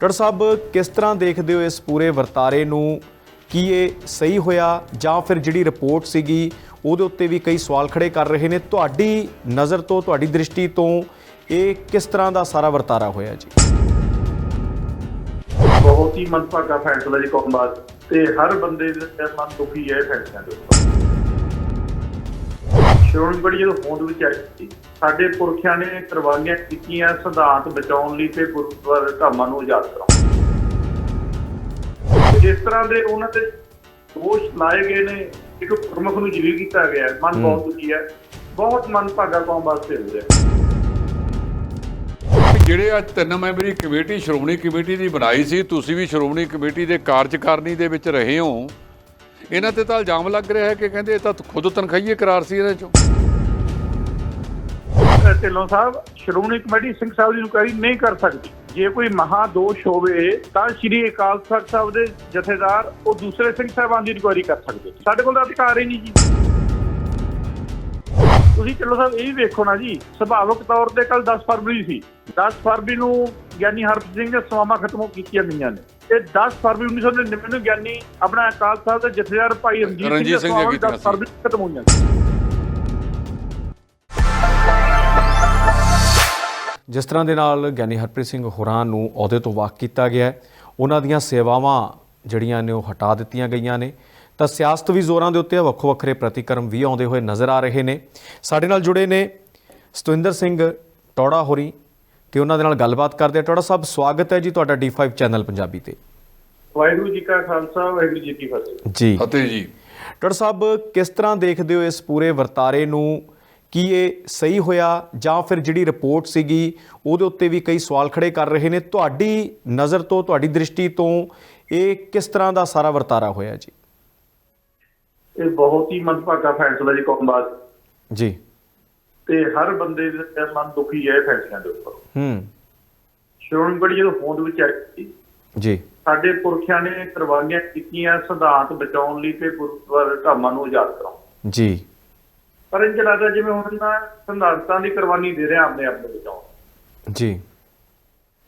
Doctor ਸਾਹਿਬ, ਕਿਸ ਤਰ੍ਹਾਂ ਦੇਖਦੇ ਹੋ ਇਸ ਪੂਰੇ ਵਰਤਾਰੇ ਨੂੰ? ਕੀ ਇਹ ਸਹੀ ਹੋਇਆ ਜਾਂ ਫਿਰ ਜਿਹੜੀ ਰਿਪੋਰਟ ਸੀਗੀ, ਉਹਦੇ ਉੱਤੇ ਵੀ ਕਈ ਸਵਾਲ ਖੜੇ ਕਰ ਰਹੇ ਨੇ? ਤੁਹਾਡੀ ਨਜ਼ਰ ਤੋਂ, ਤੁਹਾਡੀ ਦ੍ਰਿਸ਼ਟੀ ਤੋਂ ਇਹ ਕਿਸ ਤਰ੍ਹਾਂ ਦਾ ਸਾਰਾ ਵਰਤਾਰਾ ਹੋਇਆ ਜੀ? ਬਹੁਤ ਹੀ ਮੰਦਭਾਗਾ ਫੈਸਲਾ ਜੀ ਕੌਮ ਬਾਤ ਤੇ ਹਰ ਬੰਦੇ ਦਾ ਮਨ ਦੁਖੀ ਹੈ ਫੈਸਲਾ ਦੇ ਸ਼੍ਰੋਮਣੀ ਜਦੋਂ ਹੋਂਦ ਵਿੱਚ ਆਈ ਸੀ। ਸਾਡੇ ਪੁਰਖਿਆਂ ਨੇ ਕੁਰਬਾਨੀਆਂ ਕੀਤੀਆਂ ਸਿਧਾਂਤ ਬਚਾਉਣ ਲਈ ਤੇ ਗੁਰਦੁਆਰਾ ਧਾਮਾਂ ਨੂੰ ਆਜ਼ਾਦ ਕਰਾਉਣ। ਜਿਸ ਤਰ੍ਹਾਂ ਦੇ ਉਹਨਾਂ ਤੇ ਦੋਸ਼ ਲਾਏ ਗਏ ਨੇ ਇੱਕ ਪ੍ਰਮੁੱਖ ਨੂੰ ਜਲੀਲ ਕੀਤਾ ਗਿਆ। ਮਨ ਬਹੁਤ ਦੁਖੀ ਹੈ। ਬਹੁਤ ਮੰਦਭਾਗਾ ਕੌਮ ਵਾਸਤੇ ਹੋ ਰਿਹਾ ਜਿਹੜੇ ਅੱਜ ਤਿੰਨ ਮੈਂਬਰੀ ਕਮੇਟੀ ਸ਼੍ਰੋਮਣੀ ਕਮੇਟੀ ਦੀ ਬਣਾਈ ਸੀ ਤੁਸੀਂ ਵੀ ਸ਼੍ਰੋਮਣੀ ਕਮੇਟੀ ਦੇ ਕਾਰਜਕਾਰਨੀ ਦੇ ਵਿੱਚ ਰਹੇ ਹੋ। ਇਹਨਾਂ ਤੇ ਤਾਂ ਇਲਜ਼ਾਮ ਲੱਗ ਰਿਹਾ ਹੈ ਕਿ ਕਹਿੰਦੇ ਇਹ ਤਾਂ ਖੁਦ ਤਨਖਾਹੀਏ ਕਰਾਰ ਸੀ ਇਹਨਾਂ ਚੋਂ। ਢਿੱਲੋਂ ਸਾਹਿਬ, ਸ਼੍ਰੋਮਣੀ ਕਮੇਟੀ ਸਿੰਘ ਸਾਹਿਬ ਦੀ ਇਨਕੁਆਇਰੀ ਨਹੀਂ ਕਰ ਸਕਦੀ। ਜੇ ਕੋਈ ਮਹਾ ਦੋਸ਼ ਹੋਵੇ, ਤਾਂ ਸ਼੍ਰੀ ਅਕਾਲ ਤਖਤ ਸਾਹਿਬ ਦੇ ਜਥੇਦਾਰ ਉਹ ਦੂਸਰੇ ਸਿੰਘ ਸਾਹਿਬਾਨ ਦੀ ਇਨਕੁਆਇਰੀ ਕਰ ਸਕਦੇ ਸਾਡੇ ਕੋਲ ਤਾਂ ਅਧਿਕਾਰ ਹੀ ਨਹੀਂ ਜੀ। ਤੁਸੀਂ ਢਿੱਲੋਂ ਸਾਹਿਬ ਇਹ ਵੀ ਵੇਖੋ ਨਾ ਜੀ ਸੁਭਾਵਕ ਤੌਰ ਤੇ ਕੱਲ 10 ਫਰਵਰੀ ਸੀ। 10 ਫਰਵਰੀ ਨੂੰ ਗਿਆਨੀ ਹਰਪ੍ਰੀਤ ਸਿੰਘ ਦੇ ਸਵਾਮਾ ਖਤਮ ਕੀਤੀਆਂ ਗਈਆਂ ਨੇ। ਤੇ 10 ਫਰਵਰੀ 1999 ਨੂੰ ਗਿਆਨੀ ਆਪਣਾ ਅਕਾਲ ਤਖਤ ਦੇ ਜਥੇਦਾਰ ਭਾਈ ਰਣਜੀਤ ਸਿੰਘ ਦੇ ਦੀਆਂ ਸਵਾਮਾ ਕੀਤੀਆਂ 10 ਫਰਵਰੀ ਖਤਮ ਹੋਈਆਂ ਸੀ। ਜਿਸ ਤਰ੍ਹਾਂ ਦੇ ਨਾਲ ਗਿਆਨੀ ਹਰਪ੍ਰੀਤ ਸਿੰਘ ਹੋਰਾਂ ਨੂੰ ਅਹੁਦੇ ਤੋਂ ਵਾਕ ਕੀਤਾ ਗਿਆ ਹੈ ਉਹਨਾਂ ਦੀਆਂ ਸੇਵਾਵਾਂ ਜਿਹੜੀਆਂ ਨੇ ਉਹ ਹਟਾ ਦਿੱਤੀਆਂ ਗਈਆਂ ਨੇ। ਤਾਂ ਸਿਆਸਤ ਵੀ ਜ਼ੋਰਾਂ ਦੇ ਉੱਤੇ ਹੈ, ਵੱਖੋ ਵੱਖਰੇ ਪ੍ਰਤੀਕਰਮ ਵੀ ਆਉਂਦੇ ਹੋਏ ਨਜ਼ਰ ਆ ਰਹੇ ਨੇ। ਸਾਡੇ ਨਾਲ ਜੁੜੇ ਨੇ ਸਤਵਿੰਦਰ ਸਿੰਘ ਟੌੜਾ ਹੋਰੀ ਤੇ ਉਹਨਾਂ ਦੇ ਨਾਲ ਗੱਲਬਾਤ ਕਰਦੇ ਹਾਂ ਟੌੜਾ ਸਾਹਿਬ ਸਵਾਗਤ ਹੈ ਜੀ ਤੁਹਾਡਾ D5 ਚੈਨਲ ਪੰਜਾਬੀ ਤੇ। ਵਾਹਿਗੁਰੂ ਜੀ ਕਾ ਖਾਲਸਾ ਵਾਹਿਗੁਰੂ ਜੀ ਕੀ ਫਤਿਹ। ਜੀ। ਅਤੇ ਜੀ। ਡਾਕਟਰ ਸਾਹਿਬ ਕਿਸ ਤਰ੍ਹਾਂ ਦੇਖਦੇ ਹੋ ਇਸ ਪੂਰੇ ਵਰਤਾਰੇ ਨੂੰ? ਕੀ ਇਹ ਸਹੀ ਹੋਇਆ ਜਾਂ ਫਿਰ ਜਿਹੜੀ ਰਿਪੋਰਟ ਸੀਗੀ ਉਹਦੇ ਉੱਤੇ ਵੀ ਕਈ ਸਵਾਲ ਖੜੇ ਕਰ ਰਹੇ ਨੇ? ਤੁਹਾਡੀ ਨਜ਼ਰ ਤੋਂ ਤੁਹਾਡੀ ਦ੍ਰਿਸ਼ਟੀ ਤੋਂ ਇਹ ਕਿਸ ਤਰ੍ਹਾਂ ਦਾ ਸਾਰਾ ਵਰਤਾਰਾ ਹੋਇਆ ਜੀ? ਇਹ ਬਹੁਤ ਹੀ ਮੰਦਭਾਗਾ ਫੈਸਲਾ ਜੀ ਕੌਮ ਬਾਤ ਜੀ। ਤੇ ਹਰ ਬੰਦੇ ਦਾ ਮਨ ਦੁਖੀ ਹੈ ਫੈਸਲਿਆਂ ਦੇ ਉੱਪਰ। ਹੂੰ। ਸ਼੍ਰੋਮਣੀ ਜਦੋਂ ਹੋਂਦ ਵਿੱਚ ਆਈ ਸੀ ਜੀ। ਸਾਡੇ ਪੁਰਖਿਆਂ ਨੇ ਕੁਰਬਾਨੀਆਂ ਕੀਤੀਆਂ ਸਿਧਾਂਤ ਬਚਾਉਣ ਲਈ ਤੇ ਗੁਰਦੁਆਰਾ ਧਾਮਾਂ ਨੂੰ ਆਜ਼ਾਦ ਕਰਾਉਣ ਜੀ। ਪਰ ਇਹ ਲੱਗਦਾ ਜਿਵੇਂ ਹੁਣ ਨਾ ਸਿਧਾਂਤਾਂ ਦੀ ਕੁਰਬਾਨੀ ਦੇ ਰਹੇ ਆਪਣੇ ਆਪ ਨੂੰ ਬਚਾਉਣ ਜੀ।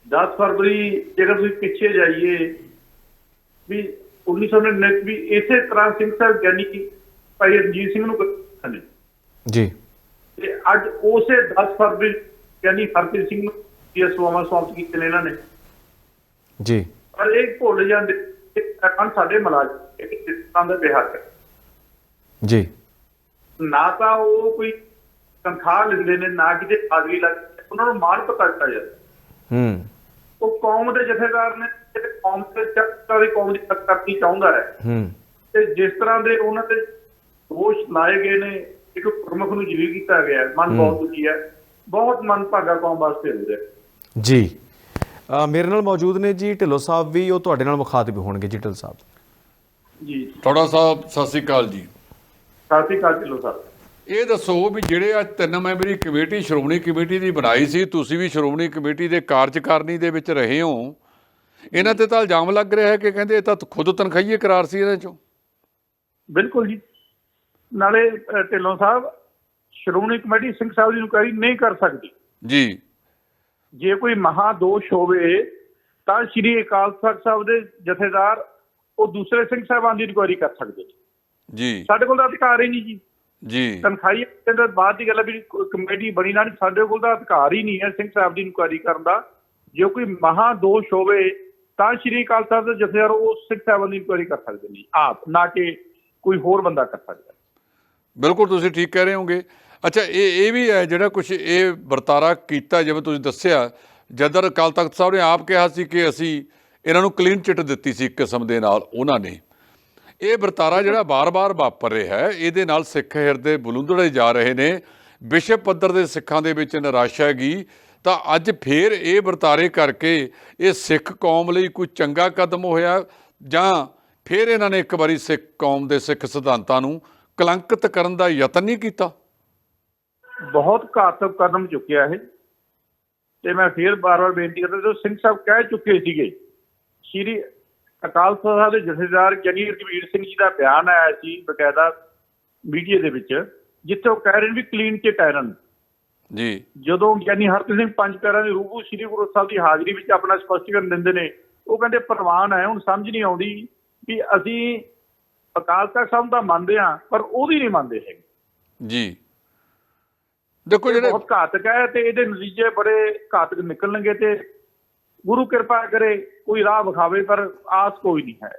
10 ਫਰਵਰੀ ਜੇਕਰ ਤੁਸੀਂ ਪਿੱਛੇ ਜਾਈਏ ਵੀ 1999 ਵੀ ਇਸੇ ਤਰ੍ਹਾਂ ਸਿੰਘ ਸਾਹਿਬ ਗਿਆਨੀ ਭਾਈ ਰਣਜੀਤ ਸਿੰਘ ਨੂੰ ਹਾਂਜੀ। ਜੀ। ਤੇ ਅੱਜ ਉਸੇ 10 ਫਰਵਰੀ ਯਾਨੀ ਹਰਪ੍ਰੀਤ ਸਿੰਘ ਨੂੰ ਇਹ ਸਵਾਮਾ ਸਵਾਗਤ ਕੀਤੇ ਨੇ ਇਹਨਾਂ ਨੇ। ਜੀ। ਪਰ ਇਹ ਭੁੱਲ ਜਾਂਦੇ ਕਿ ਅਕਾਲ ਸਾਡੇ ਮਲਾਜ ਇੱਕ ਸਿਸਟਮ ਦਾ ਬਿਹਾਰ ਹੈ ਜੀ। ਨਾ ਤਾਂ ਉਹ ਕੋਈ ਤਨਖਾਹ ਲੈਂਦੇ ਨੇ ਨਾ ਕਿਤੇ ਹਾਜ਼ਰੀ ਲੱਗ ਉਹਨਾਂ ਨੂੰ ਮਾਣ ਪਤਾ ਦਿੱਤਾ ਜਾਂਦਾ। ਹੂੰ। ਉਹ ਕੌਮ ਦੇ ਜਥੇਦਾਰ ਨੇ ਤੇ ਕੌਮ ਤੇ ਚੱਕਰ ਦੀ ਕੌਮ ਦੀ ਕਰਨੀ ਚਾਹੁੰਦਾ ਹੈ। ਹੂੰ। ਤੇ ਜਿਸ ਤਰ੍ਹਾਂ ਦੇ ਉਹਨਾਂ ਤੇ ਦੋਸ਼ ਲਾਏ ਗਏ ਨੇ ਇੱਕ ਪ੍ਰਮੁੱਖ ਨੂੰ ਜਲੀਲ ਕੀਤਾ ਗਿਆ ਮਨ ਬਹੁਤ ਦੁਖੀ ਹੈ। ਬਹੁਤ ਮਨ ਭਾਗਾ ਕੌਮ ਵਾਸਤੇ ਹੋ ਰਿਹਾ ਜੀ। ਮੇਰੇ ਨਾਲ ਮੌਜੂਦ ਨੇ ਜੀ ਢਿੱਲੋਂ ਸਾਹਿਬ ਵੀ ਉਹ ਤੁਹਾਡੇ ਨਾਲ ਮੁਖਾਤਿਬ ਹੋਣਗੇ ਜੀ ਢਿੱਲੋਂ ਸਾਹਿਬ। ਜੀ। ਥੋੜਾ ਸਾਹਿਬ ਸਤਿ ਸ੍ਰੀ ਅਕਾਲ ਜੀ। ਸਾਥੀ ਕਾਲ ਕਿਲੋ ਸਾਹਿਬ। ਇਹ ਦੱਸੋ ਵੀ ਜਿਹੜੇ ਅੱਜ ਤਿੰਨ ਮੈਂਬਰੀ ਕਮੇਟੀ ਸ਼੍ਰੋਮਣੀ ਕਮੇਟੀ ਦੀ ਬਣਾਈ ਸੀ ਤੁਸੀਂ ਵੀ ਸ਼੍ਰੋਮਣੀ ਕਮੇਟੀ ਦੇ ਕਾਰਜਕਾਰਨੀ ਦੇ ਵਿੱਚ ਰਹੇ ਹੋ। ਇਹਨਾਂ ਤੇ ਤਾਂ ਇਲਜ਼ਾਮ ਲੱਗ ਰਿਹਾ ਹੈ ਕਿ ਕਹਿੰਦੇ ਇਹ ਤਾਂ ਖੁਦ ਤਨਖਾਹੀਏ ਕਰਾਰ ਸੀ ਇਹਨਾਂ ਚੋਂ। ਬਿਲਕੁਲ ਜੀ। ਨਾਲੇ ਢਿੱਲੋਂ ਸਾਹਿਬ ਸ਼੍ਰੋਮਣੀ ਕਮੇਟੀ ਸਿੰਘ ਸਾਹਿਬ ਦੀ ਇਨਕੁਆਇਰੀ ਨਹੀਂ ਕਰ ਸਕਦੀ। ਜੀ। ਜੇ ਕੋਈ ਮਹਾ ਦੋਸ਼ ਹੋਵੇ ਤਾਂ ਸ਼੍ਰੀ ਅਕਾਲ ਤਖਤ ਸਾਹਿਬ ਦੇ ਜਥੇਦਾਰ ਉਹ ਦੂਸਰੇ ਸਿੰਘ ਸਾਹਿਬਾਨ ਦੀ ਇਨਕੁਆਇਰੀ ਕਰ ਸਕਦੇ ਨੇ। ਜੀ। ਸਾਡੇ ਕੋਲ ਤਾਂ ਅਧਿਕਾਰ ਹੀ ਨਹੀਂ ਜੀ। ਜੀ। ਤਨਖਾਹੀ ਦੇ ਬਾਅਦ ਦੀ ਗੱਲ ਹੈ ਵੀ ਕਮੇਟੀ ਬਣੀ ਨਾ ਸਾਡੇ ਕੋਲ ਤਾਂ ਅਧਿਕਾਰ ਹੀ ਨਹੀਂ ਹੈ ਸਿੰਘ ਸਾਹਿਬ ਦੀ ਇਨਕੁਆਇਰੀ ਕਰਨ ਦਾ। ਜੇ ਕੋਈ ਮਹਾ ਦੋਸ਼ ਹੋਵੇ ਤਾਂ ਸ਼੍ਰੀ ਅਕਾਲ ਸਾਹਿਬ ਦੇ ਜਥੇਦਾਰ ਉਹ ਸਿੰਘ ਸਾਹਿਬਾਨ ਦੀ ਇਨਕੁਆਇਰੀ ਕਰ ਸਕਦੇ ਨੇ, ਆਪ, ਨਾ ਕਿ ਕੋਈ ਹੋਰ ਬੰਦਾ ਕਰ ਸਕਦਾ। ਬਿਲਕੁਲ ਤੁਸੀਂ ਠੀਕ ਕਹਿ ਰਹੇ ਹੋਗੇ। ਅੱਛਾ, ਇਹ ਇਹ ਵੀ ਹੈ ਜਿਹੜਾ ਕੁਝ ਇਹ ਵਰਤਾਰਾ ਕੀਤਾ, ਜਿਵੇਂ ਤੁਸੀਂ ਦੱਸਿਆ, ਜਦਰ ਅਕਾਲ ਤਖਤ ਸਾਹਿਬ ਨੇ ਆਪ ਕਿਹਾ ਸੀ ਕਿ ਅਸੀਂ ਇਹਨਾਂ ਨੂੰ ਕਲੀਨ ਚਿੱਟ ਦਿੱਤੀ ਸੀ ਇੱਕ ਕਿਸਮ ਦੇ ਨਾਲ, ਉਹਨਾਂ ਨੇ। ਇਹ ਵਰਤਾਰਾ ਜਿਹੜਾ ਬਾਰ-ਬਾਰ ਵਾਪਰ ਰਿਹਾ ਹੈ, ਇਹਦੇ ਨਾਲ ਸਿੱਖ ਹਿਰਦੇ ਬਲੁੰਦੜੇ ਜਾ ਰਹੇ ਨੇ। ਵਿਸ਼ਵ ਪੱਧਰ ਦੇ ਸਿੱਖਾਂ ਦੇ ਵਿੱਚ ਨਿਰਾਸ਼ਾ ਹੈਗੀ, ਤਾਂ ਅੱਜ ਫੇਰ ਇਹ ਵਰਤਾਰੇ ਕਰਕੇ ਇਹ ਸਿੱਖ ਕੌਮ ਲਈ ਕੋਈ ਚੰਗਾ ਕਦਮ ਹੋਇਆ ਜਾਂ ਫੇਰ ਇਹਨਾਂ ਨੇ ਇੱਕ ਵਾਰੀ ਸਿੱਖ ਕੌਮ ਦੇ ਸਿੱਖ ਸਿਧਾਂਤਾਂ ਨੂੰ ਕਲੰਕਿਤ ਕਰਨ ਦਾ ਯਤਨ ਨਹੀਂ ਕੀਤਾ? ਬਹੁਤ ਘਾਤਕ ਕਦਮ ਚੁੱਕਿਆ ਇਹ। ਤੇ ਮੈਂ ਫੇਰ ਬਾਰ-ਬਾਰ ਬੇਨਤੀ ਕਰਦਾ ਜੋ ਸਿੰਘ ਸਾਹਿਬ ਕਹਿ ਚੁੱਕੇ ਸੀਗੇ, ਸ਼੍ਰੀ ਅਕਾਲ ਤਖਤ ਸਾਹਿਬ ਦੇ ਜਥੇਦਾਰ ਗਿਆਨੀ ਰਘਵੀਰ ਸਿੰਘ ਜੀ ਦਾ ਬਿਆਨ ਆਇਆ ਸੀ ਬਕਾਇਦਾ ਮੀਡੀਆ ਦੇ ਵਿੱਚ ਜਿੱਥੇ ਉਹ ਕਹਿ ਰਹੇ ਵੀ ਕਲੀਨ ਚਿੱਟ ਹੈ ਇਹਨਾਂ ਨੂੰ ਜੀ। ਜਦੋਂ ਗਿਆਨੀ ਹਰਪ੍ਰੀਤ ਸਿੰਘ ਪੰਜ ਪਿਆਰਿਆਂ ਦੇ ਰੂਬੂ ਸ੍ਰੀ ਗੁਰੂ ਸਾਹਿਬ ਦੀ ਹਾਜ਼ਰੀ ਵਿੱਚ ਆਪਣਾ ਸਪਸ਼ਟੀਕਰਨ ਦਿੰਦੇ ਨੇ ਉਹ ਕਹਿੰਦੇ ਪ੍ਰਵਾਨ ਹੈ ਹੁਣ ਸਮਝ ਨਹੀਂ ਆਉਂਦੀ ਵੀ ਅਸੀਂ ਅਕਾਲ ਤਖਤ ਸਾਹਿਬ ਦਾ ਮੰਨਦੇ ਆ ਪਰ ਉਹਦੀ ਨਹੀਂ ਮੰਨਦੇ ਹੈਗੇ। ਜੀ। ਦੇਖੋ ਜਿਹੜੇ ਬਹੁਤ ਘਾਤਕ ਹੈ ਤੇ ਇਹਦੇ ਨਤੀਜੇ ਬੜੇ ਘਾਤਕ ਨਿਕਲਣਗੇ ਤੇ ਗੁਰੂ ਕਿਰਪਾ ਕਰੇ ਕੋਈ ਰਾਹ ਵਿਖਾਵੇ ਪਰ ਆਸ ਕੋਈ ਨਹੀਂ ਹੈ।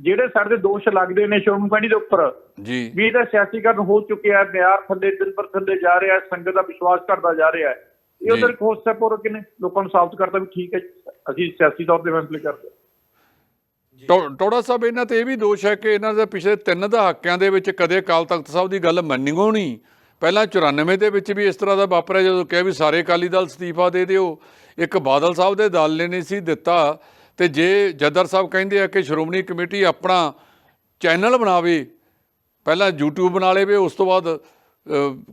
ਜਿਹੜੇ ਸਾਡੇ ਦੋਸ਼ ਲੱਗਦੇ ਨੇ ਸ਼੍ਰੋਮਣੀ ਦੇ ਉੱਪਰ ਜੀ। ਵੀ ਇਹਦਾ ਸਿਆਸੀਕਰਨ ਹੋ ਚੁੱਕਿਆ ਹੈ ਮਿਆਰ ਥੱਲੇ ਦਿਨ ਪਰ ਥੱਲੇ ਜਾ ਰਿਹਾ ਹੈ ਸੰਗਤ ਦਾ ਵਿਸ਼ਵਾਸ ਘਟਦਾ ਜਾ ਰਿਹਾ ਹੈ। ਇਹ। ਉਧਰ ਖੋਜ ਰਹੇ ਨੇ ਲੋਕਾਂ ਨੂੰ ਸਾਬਤ ਕਰਤਾ ਵੀ ਠੀਕ ਹੈ ਅਸੀਂ ਸਿਆਸੀ ਤੌਰ ਤੇ ਫੈਸਲੇ ਕਰਦੇ ਟੋੜਾ ਸਾਹਿਬ ਇਹਨਾਂ ਤੇ ਇਹ ਵੀ ਦੋਸ਼ ਹੈ ਕਿ ਇਹਨਾਂ ਦੇ ਪਿਛਲੇ ਤਿੰਨ ਦਹਾਕਿਆਂ ਦੇ ਵਿੱਚ ਕਦੇ ਅਕਾਲ ਤਖਤ ਸਾਹਿਬ ਦੀ ਗੱਲ ਮੰਨੀ ਹੋ ਨਹੀਂ। ਪਹਿਲਾਂ 94 ਦੇ ਵਿੱਚ ਵੀ ਇਸ ਤਰ੍ਹਾਂ ਦਾ ਵਾਪਰਿਆ ਜਦੋਂ ਕਿਹਾ ਵੀ ਸਾਰੇ ਅਕਾਲੀ ਦਲ ਅਸਤੀਫਾ ਦੇ ਦਿਓ ਇੱਕ ਬਾਦਲ ਸਾਹਿਬ ਦੇ ਦਲ ਨੇ ਨਹੀਂ ਸੀ ਦਿੱਤਾ। ਤੇ ਜੇ ਜੱਦਰ ਸਾਹਿਬ ਕਹਿੰਦੇ ਆ ਕਿ ਸ਼੍ਰੋਮਣੀ ਕਮੇਟੀ ਆਪਣਾ ਚੈਨਲ ਬਣਾਵੇ ਪਹਿਲਾਂ YouTube ਬਣਾ ਲਵੇ ਉਸ ਤੋਂ ਬਾਅਦ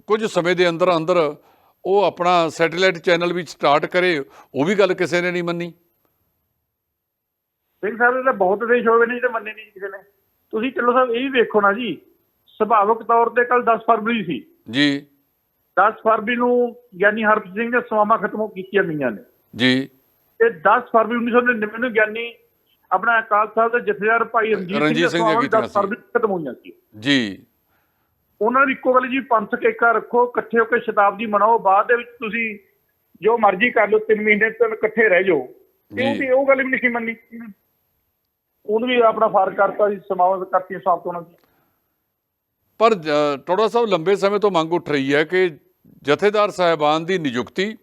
ਕੁਝ ਸਮੇਂ ਦੇ ਅੰਦਰ ਅੰਦਰ ਉਹ ਆਪਣਾ ਸੈਟੇਲਾਈਟ ਚੈਨਲ ਵੀ ਸਟਾਰਟ ਕਰੇ ਉਹ ਵੀ ਗੱਲ ਕਿਸੇ ਨੇ ਨਹੀਂ ਮੰਨੀ। ਸਿੰਘ ਸਾਹਿਬ ਦੇ ਤਾਂ ਬਹੁਤ ਦੇਸ਼ ਹੋਵੇ ਨੇ ਜਿਹੜੇ ਮੰਨੇ ਨਹੀਂ ਕਿਸੇ ਨੇ। ਤੁਸੀਂ ਚਲੋ ਸਾਹਿਬ ਇਹ ਵੀ ਵੇਖੋ ਨਾ ਜੀ ਸੁਭਾਵਕ ਤੌਰ ਤੇ ਕੱਲ 10 ਫਰਵਰੀ ਸੀ। ਜੀ। 10 ਫਰਵਰੀ ਨੂੰ ਗਿਆਨੀ ਹਰਪ੍ਰੀਤ ਸਿੰਘ ਦੇ ਸਮਾਵਾਂ ਖਤਮ ਹੋ ਕੀਤੀਆਂ ਗਈਆਂ ਨੇ। ਜੀ। ਤੇ 10 ਫਰਵਰੀ 1999 ਨੂੰ ਗਿਆਨੀ ਆਪਣਾ ਅਕਾਲ ਸਾਹਿਬ ਦੇ ਜਥੇਦਾਰ ਭਾਈ ਰਣਜੀਤ ਸਿੰਘ ਕੀਤੀਆਂ 10 ਸੀ। ਖਤਮ ਹੋਈਆਂ ਸੀ। ਜੀ। ਉਹਨਾਂ ਦੀ ਇੱਕੋ ਗੱਲ ਜੀ ਪੰਥਕ ਏਕਾ ਰੱਖੋ ਇਕੱਠੇ ਹੋ ਕੇ ਸ਼ਤਾਬਦੀ ਮਨਾਓ ਬਾਅਦ ਦੇ ਵਿੱਚ ਤੁਸੀਂ ਜੋ ਮਰਜ਼ੀ ਕਰ ਲਓ ਤਿੰਨ ਮਹੀਨੇ ਤੱਕ ਇਕੱਠੇ ਰਹਿ ਜਾਓ। ਤੇ ਉਹ ਜੀ। ਵੀ ਉਹ ਗੱਲ ਵੀ ਨਹੀਂ ਮੰਨੀ। ਉਹਨੂੰ ਵੀ ਆਪਣਾ ਫਾਰਕ ਕਰਤਾ ਸੀ ਸਮਾਵਾਂ ਕਰਤੀਆਂ ਸਮਾਪਤ ਹੋਣਾ ਸੀ ਪਰ ਜ- ਟੋੜਾ ਸਾਹਿਬ ਲੰਬੇ ਸਮੇਂ ਤੋਂ ਮੰਗ ਉੱਠ ਰਹੀ ਹੈ ਕਿ ਜਥੇਦਾਰ ਸਾਹਿਬਾਨ ਦੀ ਨਿਯੁਕਤੀ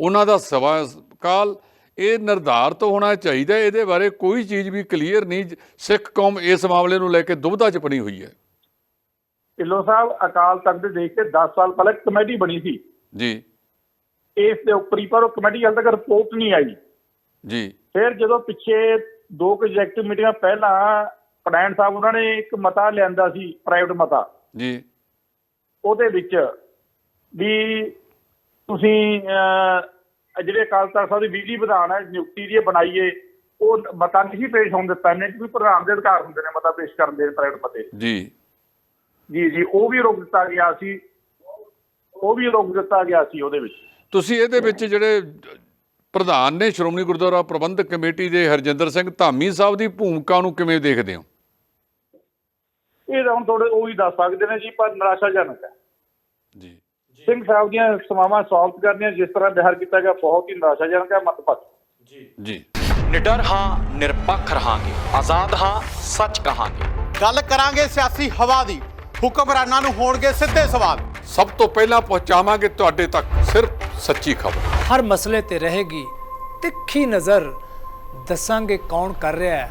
ਉਹਨਾਂ ਦਾ ਸਵਾਲ ਇਹ ਨਿਰਧਾਰਤ ਹੋਣਾ ਚਾਹੀਦਾ। ਇਹਦੇ ਬਾਰੇ ਕੋਈ ਚੀਜ਼ ਵੀ ਕਲੀਅਰ ਨਹੀਂ। ਸਿੱਖ ਕੌਮ ਇਸ ਮਾਮਲੇ ਨੂੰ ਲੈ ਕੇ ਦੁਬਧਾ ਚ ਬਣੀ ਹੋਈ ਹੈ। ਢਿੱਲੋਂ ਸਾਹਿਬ ਅਕਾਲ ਤਖਤ ਦੇ ਦੇਖ ਕੇ 10 ਸਾਲ ਪਹਿਲਾਂ ਕਮੇਟੀ ਬਣੀ ਸੀ। ਜੀ। ਇਸ ਦੇ ਉੱਪਰ ਪਰ ਉਹ ਕਮੇਟੀ ਹਾਲੇ ਤੱਕ ਰਿਪੋਰਟ ਨਹੀਂ ਆਈ। ਜੀ। ਫਿਰ ਜਦੋਂ ਪਿੱਛੇ ਦੋ ਕੁ ਐਗਜ਼ੈਕਟਿਵ ਮੀਟਿੰਗਾਂ ਪਹਿਲਾਂ ਪੜੈਣ ਸਾਹਿਬ ਉਹਨਾਂ ਨੇ ਇੱਕ ਮਤਾ ਲਿਆਂਦਾ ਸੀ ਪ੍ਰਾਈਵੇਟ ਮਤਾ। ਜੀ। ਉਹਦੇ ਵਿੱਚ ਵੀ ਤੁਸੀਂ ਜਿਹੜੇ ਅਕਾਲ ਤਖਤ ਸਾਹਿਬ ਦੀ ਬਿਜਲੀ ਵਿਧਾਨ ਹੈ ਨਿਯੁਕਤੀ ਦੀ ਬਣਾਈਏ ਉਹ ਮਤਾ ਨਹੀਂ ਪੇਸ਼ ਹੋਣ ਦਿੱਤਾ ਨੇ ਕਿਉਂਕਿ ਪ੍ਰਧਾਨ ਦੇ ਅਧਿਕਾਰ ਹੁੰਦੇ ਨੇ ਮਤਾ ਪੇਸ਼ ਕਰਨ ਦੇ ਪ੍ਰਾਈਵੇਟ ਮਤੇ ਜੀ। ਜੀ ਜੀ ਉਹ ਵੀ ਰੋਕ ਦਿੱਤਾ ਗਿਆ ਸੀ ਉਹ ਵੀ ਰੋਕ ਦਿੱਤਾ ਗਿਆ ਸੀ ਉਹਦੇ ਵਿੱਚ। ਤੁਸੀਂ ਇਹਦੇ ਵਿੱਚ ਜਿਹੜੇ ਪ੍ਰਧਾਨ ਨੇ ਸ਼੍ਰੋਮਣੀ ਗੁਰਦੁਆਰਾ ਪ੍ਰਬੰਧਕ ਕਮੇਟੀ ਦੇ ਹਰਜਿੰਦਰ ਸਿੰਘ ਧਾਮੀ ਸਾਹਿਬ ਦੀ ਭੂਮਿਕਾ ਨੂੰ ਕਿਵੇਂ ਦੇਖਦੇ ਹੋ? ਇਹ ਤਾਂ ਹੁਣ ਥੋੜੇ ਉਹ ਹੀ ਦੱਸ ਸਕਦੇ ਨੇ ਜੀ ਪਰ ਨਿਰਾਸ਼ਾਜਨਕ ਹੈ। ਜੀ। ਸਿੰਘ ਸਾਹਿਬ ਦੀਆਂ ਸਮਾਵਾਂ ਸੌਲਵ ਕਰਨੀਆਂ ਜਿਸ ਤਰ੍ਹਾਂ ਬਿਹਾਰ ਕੀਤਾ ਗਿਆ ਬਹੁਤ ਹੀ ਨਿਰਾਸ਼ਾਜਨਕ ਹੈ ਮਤਪੱਤ ਜੀ। ਨਿਡਰ ਹਾਂ ਨਿਰਪੱਖ ਰਹਾਂਗੇ। ਆਜ਼ਾਦ ਹਾਂ ਸੱਚ ਕਹਾਂਗੇ। ਗੱਲ ਕਰਾਂਗੇ ਸਿਆਸੀ ਹਵਾ ਦੀ। ਹੁਕਮਰਾਨਾਂ ਨੂੰ ਹੋਣਗੇ ਸਿੱਧੇ ਸਵਾਲ। ਸਭ ਤੋਂ ਪਹਿਲਾਂ ਪਹੁੰਚਾਵਾਂਗੇ ਤੁਹਾਡੇ ਤੱਕ ਸਿਰਫ ਸੱਚੀ ਖਬਰ। ਹਰ ਮਸਲੇ ਤੇ ਰਹੇਗੀ ਤਿੱਖੀ ਨਜ਼ਰ। ਦੱਸਾਂਗੇ ਕੌਣ ਕਰ ਰਿਹਾ ਹੈ।